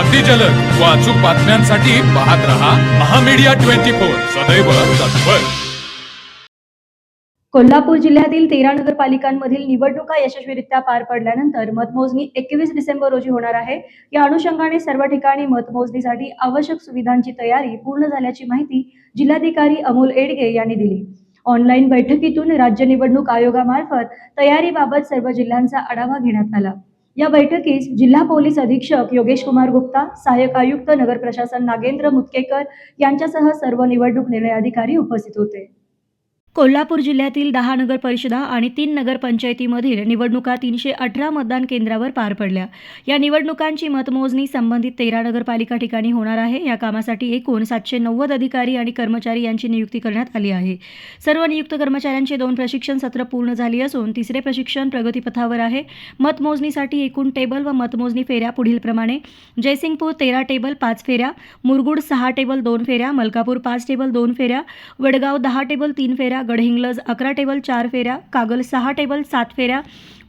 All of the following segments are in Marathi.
अगदी जलद व अचूक बातम्यांसाठी पाहत रहा महामीडिया ट्वेंटी फोर. सदैव तत्पर. कोल्हापूर जिल्ह्यातील तेरा नगरपालिकांमधील निवडणुका यशस्वीरित्या पार पडल्यानंतर मतमोजणी एकवीस डिसेंबर रोजी होणार आहे. या अनुषंगाने सर्व ठिकाणी मतमोजणीसाठी आवश्यक सुविधांची तयारी पूर्ण झाल्याची माहिती जिल्हाधिकारी अमोल एडगे यांनी दिली. ऑनलाईन बैठकीतून राज्य निवडणूक आयोगामार्फत तयारीबाबत सर्व जिल्ह्यांचा आढावा घेण्यात आला. या बैठकीस जिल्हा पोलीस अधीक्षक योगेश कुमार गुप्ता सहाय्यक आयुक्त नगर प्रशासन नागेंद्र मुतकेकर यांच्यासह सर्व निवडणूक निर्णय अधिकारी उपस्थित होते. कोल्हापूर जिल्ह्यातील दहा नगर परिषदा आणि तीन नगरपंचायतीमधील निवडणुका तीनशे अठरा मतदान केंद्रावर पार पडल्या. या निवडणुकांची मतमोजणी संबंधित तेरा नगरपालिका ठिकाणी होणार आहे. या कामासाठी एकूण सातशे नव्वद अधिकारी आणि कर्मचारी यांची नियुक्ती करण्यात आली आहे. सर्व नियुक्त कर्मचाऱ्यांचे दोन प्रशिक्षण सत्र पूर्ण झाली असून तिसरे प्रशिक्षण प्रगतीपथावर आहे. मतमोजणीसाठी एकूण टेबल व मतमोजणी फेऱ्या पुढीलप्रमाणे जयसिंगपूर तेरा टेबल पाच फेऱ्या मुरगुड सहा टेबल दोन फेऱ्या मलकापूर पाच टेबल दोन फेऱ्या वडगाव दहा टेबल तीन फेऱ्या गडहिंग्लज अकरा टेबल चार फेऱ्या कागल सहा टेबल सात फेऱ्या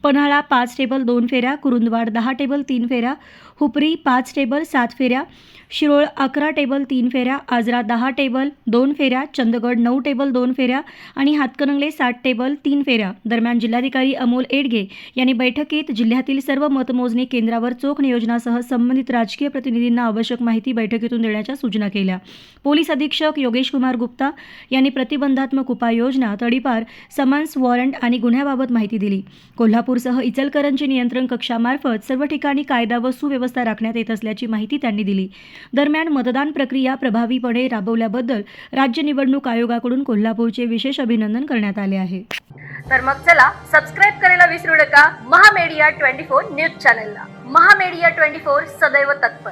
पन्हाळा पाच टेबल दोन फेऱ्या कुरुंदवाड दहा टेबल तीन फेऱ्या हुपरी पाच टेबल सात फेऱ्या. शिरोळ अकरा टेबल तीन फेऱ्या. आजरा दहा टेबल दोन फेऱ्या. चंदगड नऊ टेबल दोन फेऱ्या. आणि हातकणंगले सात टेबल तीन फेऱ्या. दरम्यान जिल्हाधिकारी अमोल एडगे यांनी बैठकीत जिल्ह्यातील सर्व मतमोजणी केंद्रावर चोख नियोजनासह संबंधित राजकीय प्रतिनिधींना आवश्यक माहिती बैठकीतून देण्याच्या सूचना केल्या. पोलीस अधीक्षक योगेश कुमार गुप्ता यांनी प्रतिबंधात्मक उपाययोजना तडीपार समन्स वॉरंट आणि गुन्ह्याबाबत माहिती दिली. कोल्हापूरसह इचलकरंजी नियंत्रण कक्षामार्फत सर्व ठिकाणी कायदा व सुव्यवस्था राखण्यात येत असल्याची माहिती त्यांनी दिली. दरम्यान मतदान प्रक्रिया प्रभावीपणे राबवल्याबद्दल राज्य निवडणूक आयोगाकडून कोल्हापूरचे विशेष अभिनंदन करण्यात आले आहे. तर मग चला सबस्क्राईब करायला विसरू नका. महामेडिया ट्वेंटी फोर न्यूज चॅनलला. महामेडिया ट्वेंटी फोर सदैव तत्पर.